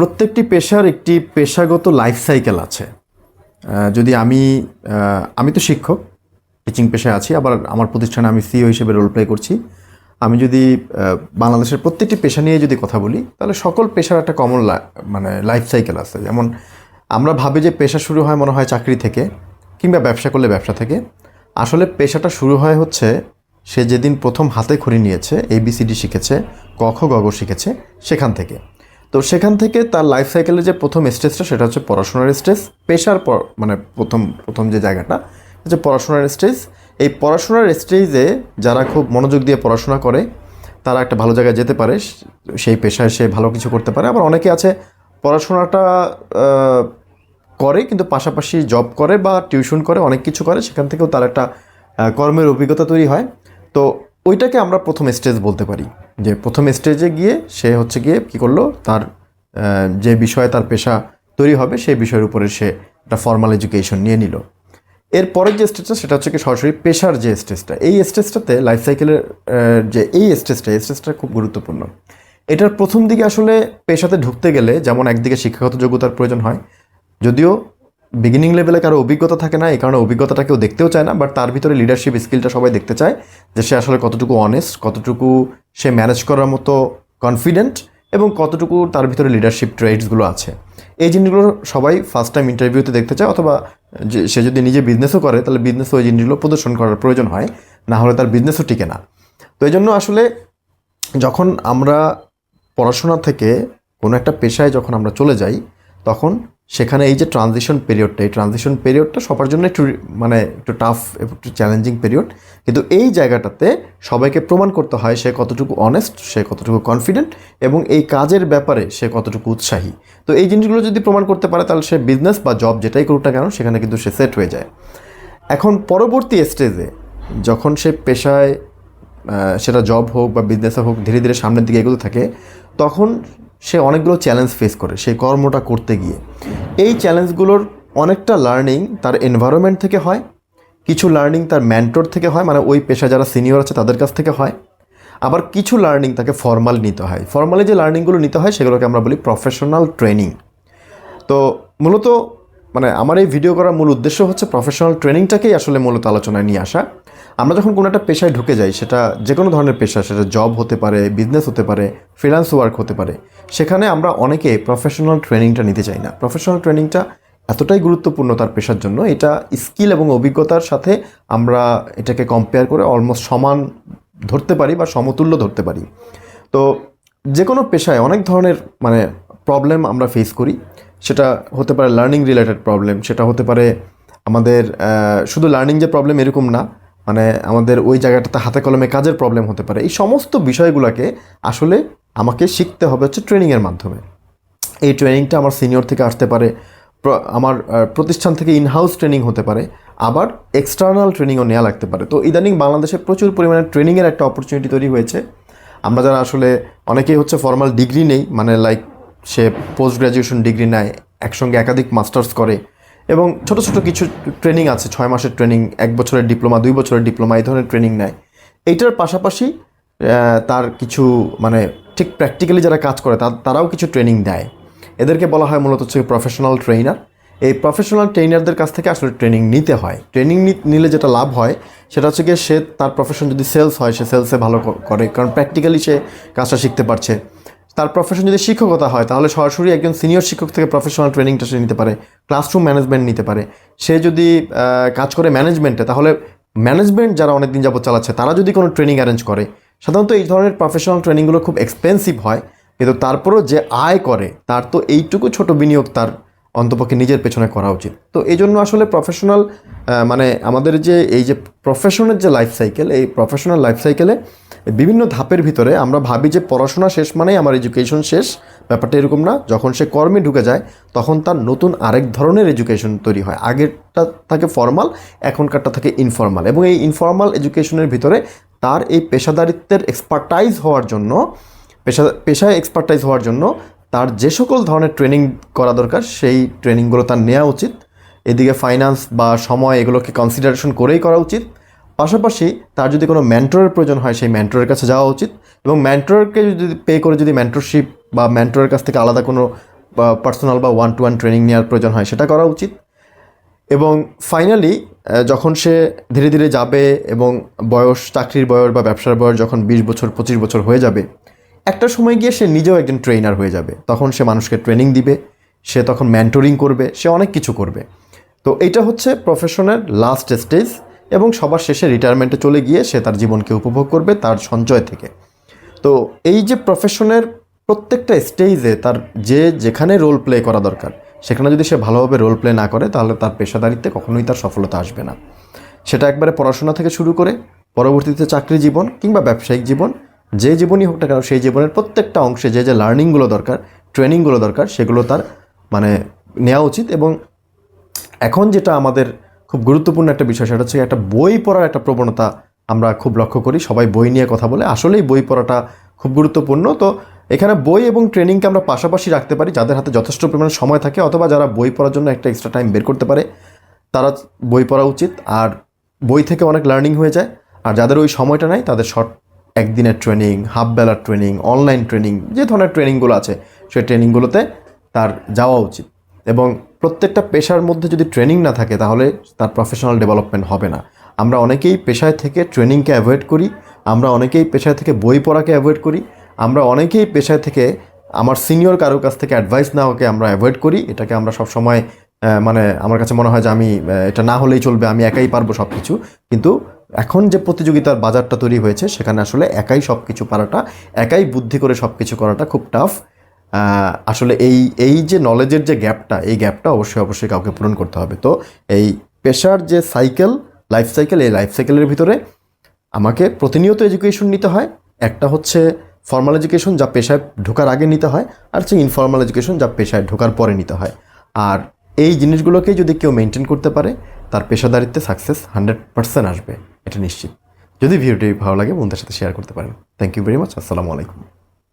প্রত্যেকটি পেশার একটি পেশাগত লাইফ সাইকেল আছে। যদি আমি আমি তো শিক্ষক টিচিং পেশায় আছি, আবার আমার প্রতিষ্ঠানে আমি সিও হিসেবে রোল প্লে করছি। আমি যদি বাংলাদেশের প্রত্যেকটি পেশা নিয়ে যদি কথা বলি, তাহলে সকল পেশার একটা কমন মানে লাইফ সাইকেল আছে। যেমন আমরা ভাবি যে পেশা শুরু হয় মনে হয় চাকরি থেকে, কিংবা ব্যবসা করলে ব্যবসা থেকে। আসলে পেশাটা শুরু হয় হচ্ছে, সে যেদিন প্রথম হাতে খড়ি নিয়েছে এবিসিডি শিখেছে, ক খ গ শিখেছে, সেখান থেকে। তো সেখান থেকে তার লাইফ সাইকেলের যে প্রথম স্টেজটা সেটা হচ্ছে পড়াশোনার স্টেজ পেশার পর মানে প্রথম প্রথম যে জায়গাটা হচ্ছে পড়াশোনার স্টেজ এই পড়াশোনার স্টেজে যারা খুব মনোযোগ দিয়ে পড়াশোনা করে, তারা একটা ভালো জায়গায় যেতে পারে, সেই পেশায় সে ভালো কিছু করতে পারে। আবার অনেকে আছে, পড়াশোনাটা করে, কিন্তু পাশাপাশি জব করে বা টিউশন করে, অনেক কিছু করে, সেখান থেকেও তার একটা কর্মের অভিজ্ঞতা তৈরি হয়। তো ওইটাকে আমরা প্রথম স্টেজ বলতে পারি। যে প্রথম স্টেজে গিয়ে সে হচ্ছে গিয়ে কী করল? তার যে বিষয়ে তার পেশা তৈরি হবে, সেই বিষয়ের উপরে সে একটা ফর্মাল এডুকেশন নিয়ে নিল। এর পরের যে স্টেজটা সেটা হচ্ছে কি সরাসরি পেশার যে স্টেজটা এই স্টেজটাতে লাইফ সাইকেলের যে এই স্টেজটা এই স্টেজটা খুব গুরুত্বপূর্ণ। এটার প্রথম দিকে আসলে পেশাতে ঢুকতে গেলে যেমন একদিকে শিক্ষাগত যোগ্যতার প্রয়োজন হয়, যদিও বিগিনিং লেভেলে কারও অভিজ্ঞতা থাকে না, এই কারণে অভিজ্ঞতাটা কেউ দেখতেও চায় না বাট তার ভিতরে লিডারশিপ স্কিলটা সবাই দেখতে চায় যে সে আসলে কতটুকু অনেস্ট কতটুকু সে ম্যানেজ করার মতো কনফিডেন্ট এবং কতটুকু তার ভিতরে লিডারশিপ ট্রেডসগুলো আছে। এই জিনিসগুলো সবাই ফার্স্ট টাইম ইন্টারভিউতে দেখতে চায় অথবা সে যদি নিজে বিজনেসও করে, তাহলে বিজনেসও ওই জিনিসগুলো প্রদর্শন করার প্রয়োজন হয়, না হলে তার বিজনেসও টিকে না। তো এই জন্য আসলে যখন আমরা পড়াশোনা থেকে কোনো একটা পেশায় যখন আমরা চলে যাই, তখন সেখানে এই যে ট্রানজিশন পিরিয়ডটা এই ট্রানজিশন পিরিয়ডটা সবার জন্য একটু মানে একটু টাফ একটু চ্যালেঞ্জিং পিরিয়ড কিন্তু এই জায়গাটাতে সবাইকে প্রমাণ করতে হয় সে কতটুকু অনেস্ট সে কতটুকু কনফিডেন্ট এবং এই কাজের ব্যাপারে সে কতটুকু উৎসাহী। তো এই জিনিসগুলো যদি প্রমাণ করতে পারে, তাহলে সে বিজনেস বা জব যেটাই করুক না কেন, সেখানে কিন্তু সে সেট হয়ে যায়। এখন পরবর্তী স্টেজে যখন সে পেশায় সেটা জব হোক বা বিজনেসে হোক, ধীরে ধীরে সামনের দিকে এগোতে থাকে, তখন সে অনেকগুলো চ্যালেঞ্জ ফেস করে, সেই কর্মটা করতে গিয়ে। এই চ্যালেঞ্জগুলোর অনেকটা লার্নিং তার এনভায়রনমেন্ট থেকে হয়, কিছু লার্নিং তার ম্যান্টর থেকে হয় মানে ওই পেশা যারা সিনিয়র আছে তাদের কাছ থেকে হয়। আবার কিছু লার্নিং তাকে ফর্মাল নিতে হয়। ফর্মালি যে লার্নিংগুলো নিতে হয় সেগুলোকে আমরা বলি প্রফেশনাল ট্রেনিং তো মূলত মানে আমার এই ভিডিও করার মূল উদ্দেশ্য হচ্ছে প্রফেশনাল ট্রেনিংটাকেই আসলে মূলত আলোচনায় নিয়ে আসা। আমরা যখন কোনো একটা পেশায় ঢুকে যাই, সেটা যে কোনো ধরনের পেশা, সেটা জব হতে পারে বিজনেস হতে পারে ফ্রিল্যান্স ওয়ার্ক হতে পারে, সেখানে আমরা অনেকে প্রফেশনাল ট্রেনিংটা নিতে চাই না। প্রফেশনাল ট্রেনিংটা এতটাই গুরুত্বপূর্ণ তার পেশার জন্য, এটা স্কিল এবং অভিজ্ঞতার সাথে আমরা এটাকে কম্পেয়ার করে অলমোস্ট সমান ধরতে পারি বা সমতুল্য ধরতে পারি। তো যে কোনো পেশায় অনেক ধরনের মানে প্রবলেম আমরা ফেস করি। সেটা হতে পারে লার্নিং রিলেটেড প্রবলেম সেটা হতে পারে আমাদের শুধু লার্নিং যে প্রবলেম এরকম না মানে আমাদের ওই জায়গাটাতে হাতে কলমে কাজের প্রবলেম হতে পারে। এই সমস্ত বিষয়গুলোকে আসলে আমাকে শিখতে হবে হচ্ছে ট্রেনিংয়ের মাধ্যমে। এই ট্রেনিংটা আমার সিনিয়র থেকে আসতে পারে আমার প্রতিষ্ঠান থেকে ইনহাউস ট্রেনিং হতে পারে, আবার এক্সটার্নাল ট্রেনিংও নেওয়া লাগতে পারে। তো ইদানিং বাংলাদেশে প্রচুর পরিমাণে ট্রেনিংয়ের একটা অপরচুনিটি তৈরি হয়েছে। আমরা যারা আসলে অনেকেই হচ্ছে ফর্মাল ডিগ্রি নেই মানে লাইক সে পোস্ট গ্র্যাজুয়েশন ডিগ্রি নেয়, একসঙ্গে একাধিক মাস্টার্স করে এবং ছোট ছোট কিছু ট্রেনিং আছে, ছয় মাসের ট্রেনিং এক বছরের ডিপ্লোমা দুই বছরের ডিপ্লোমা এই ধরনের ট্রেনিং নেয়। এইটার পাশাপাশি তার কিছু মানে ঠিক প্র্যাকটিক্যালি যারা কাজ করে তারাও কিছু ট্রেনিং দেয়। এদেরকে বলা হয় মূলত হচ্ছে প্রফেশনাল ট্রেনার এই প্রফেশনাল ট্রেনারদের কাছ থেকে আসলে ট্রেনিং নিতে হয়। ট্রেনিং নিলে যেটা লাভ হয়, সেটা হচ্ছে গিয়ে সে তার প্রফেশন যদি সেলস হয়, সে সেলসে ভালো করে। কারণ প্র্যাকটিক্যালি সে কাজটা শিখতে পারছে। তার প্রফেশন যদি শিক্ষকতা হয়, তাহলে সরাসরি একজন সিনিয়র শিক্ষক থেকে প্রফেশনাল ট্রেনিংটা সে নিতে পারে ক্লাসরুম ম্যানেজমেন্ট নিতে পারে। সে যদি কাজ করে ম্যানেজমেন্টে তাহলে ম্যানেজমেন্ট যারা অনেক দিন যাবত চালাচ্ছে, তারা যদি কোনো ট্রেনিং অ্যারেঞ্জ করে, সাধারণত এই ধরনের প্রফেশনাল ট্রেনিংগুলো খুব এক্সপেন্সিভ হয়, কিন্তু তারপরও যে আয় করে, তার তো এইটুকু ছোট বিনিয়োগ তার অন্তপক্ষে নিজের পেছনে করা উচিত। তো এই জন্য আসলে প্রফেশনাল মানে আমাদের যে, এই যে প্রফেশনের যে লাইফ সাইকেল এই প্রফেশনাল লাইফ সাইকেলে বিভিন্ন ধাপের ভিতরে আমরা ভাবি যে পড়াশোনা শেষ মানেই আমার এডুকেশন শেষ। ব্যাপারটা এরকম না, যখন সে কর্মে ঢুকে যায়, তখন তার নতুন আরেক ধরনের এডুকেশন তৈরি হয়। আগেরটা থাকে ফর্মাল এখনকারটা থাকে ইনফর্মাল এবং এই ইনফর্মাল এডুকেশনের ভিতরে তার এই পেশাদারিত্বের এক্সপার্টাইজ হওয়ার জন্য, পেশা, পেশায় এক্সপার্টাইজ হওয়ার জন্য তার যে সকল ধরনের ট্রেনিং করা দরকার, সেই ট্রেনিংগুলো তার নেওয়া উচিত। এদিকে ফাইন্যান্স বা সময় এগুলোকে কনসিডারেশন করেই করা উচিত। পাশাপাশি তার যদি কোনো মেন্টরের প্রয়োজন হয়, সেই মেন্টরের কাছে যাওয়া উচিত। এবং মেন্টরকে যদি পে করে যদি মেন্টরশিপ বা মেন্টরের কাছ থেকে আলাদা কোনো পার্সোনাল বা ওয়ান টু ওয়ান ট্রেনিং নেওয়ার প্রয়োজন হয়, সেটা করা উচিত। এবং ফাইনালি যখন সে ধীরে ধীরে যাবে এবং বয়স, চাকরির বয়স বা ব্যবসার বয়স যখন বিশ বছর, পঁচিশ বছর হয়ে যাবে একটা সময় গিয়ে সে নিজেও একজন ট্রেনার হয়ে যাবে। তখন সে মানুষকে ট্রেনিং দিবে, সে তখন মেন্টরিং করবে, সে অনেক কিছু করবে। তো এটা হচ্ছে প্রফেশনের লাস্ট স্টেজ এবং সবার শেষে রিটায়ারমেন্টে চলে গিয়ে সে তার জীবনকে উপভোগ করবে তার সঞ্চয় থেকে। তো এই যে প্রফেশনের প্রত্যেকটা স্টেজে তার যে যেখানে রোল প্লে করা দরকার, সেখানে যদি সে ভালোভাবে রোল প্লে না করে, তাহলে তার পেশাদারিত্বে কখনোই তার সফলতা আসবে না। সেটা একবারে পড়াশোনা থেকে শুরু করে পরবর্তীতে চাকরি জীবন কিংবা ব্যবসায়িক জীবন যে জীবনই হোক না কেন, সেই জীবনের প্রত্যেকটা অংশে যে যে লার্নিংগুলো দরকার ট্রেনিংগুলো দরকার, সেগুলো তার মানে নেওয়া উচিত এবং এখন যেটা আমাদের খুব গুরুত্বপূর্ণ একটা বিষয়, সেটা হচ্ছে একটা বই পড়ার একটা প্রবণতা আমরা খুব লক্ষ্য করি। সবাই বই নিয়ে কথা বলে, আসলেই বই পড়াটা খুব গুরুত্বপূর্ণ। তো এখানে বই এবং ট্রেনিংকে আমরা পাশাপাশি রাখতে পারি, যাদের হাতে যথেষ্ট পরিমাণে সময় থাকে, অথবা যারা বই পড়ার জন্য একটা এক্সট্রা টাইম বের করতে পারে, তারা বই পড়া উচিত। আর বই থেকে অনেক লার্নিং হয়ে যায়। আর যাদের ওই সময়টা নাই, তাদের শর্ট একদিনের ট্রেনিং হাফ বেলার ট্রেনিং অনলাইন ট্রেনিং যে ধরনের ট্রেনিংগুলো আছে, সেই ট্রেনিংগুলোতে তার যাওয়া উচিত। এবং প্রত্যেকটা পেশার মধ্যে যদি ট্রেনিং না থাকে, তাহলে তার প্রফেশনাল ডেভেলপমেন্ট হবে না। আমরা অনেকেই পেশায় থেকে ট্রেনিংকে অ্যাভয়েড করি, আমরা অনেকেই পেশায় থেকে বই পড়াকে অ্যাভয়েড করি, আমরা অনেকেই পেশায় থেকে আমার সিনিয়র কারোর কাছ থেকে অ্যাডভাইস নেওয়াকে আমরা অ্যাভয়েড করি। এটাকে আমরা সবসময় মানে আমার কাছে মনে হয় যে আমি এটা না হলেই চলবে, আমি একাই পারব সব কিছু কিন্তু এখন যে প্রতিযোগিতার বাজারটা তৈরি হয়েছে, সেখানে আসলে একাই সব কিছু পারাটা, একাই বুদ্ধি করে সব কিছু করাটা খুব টাফ আসলে এই এই যে নলেজের যে গ্যাপটা এই গ্যাপটা অবশ্যই অবশ্যই কাউকে পূরণ করতে হবে। তো এই পেশার যে সাইকেল লাইফ সাইকেল এই লাইফ সাইকেলের ভিতরে আমাকে প্রতিনিয়ত এডুকেশন নিতে হয়। একটা হচ্ছে ফর্মাল এডুকেশন যা পেশায় ঢোকার আগে নিতে হয়, আর হচ্ছে ইনফর্মাল এডুকেশন যা পেশায় ঢোকার পরে নিতে হয়। আর এই জিনিসগুলোকে যদি কেউ মেনটেন করতে পারে, তার পেশাদারিত্বে সাকসেস হান্ড্রেড পার্সেন্ট আসবে। এটা নিশ্চিত। যদি ভিডিওটি ভালো লাগে, বন্ধুদের সাথে শেয়ার করতে পারেন। থ্যাংক ইউ ভেরি মাচ আসসালামু আলাইকুম।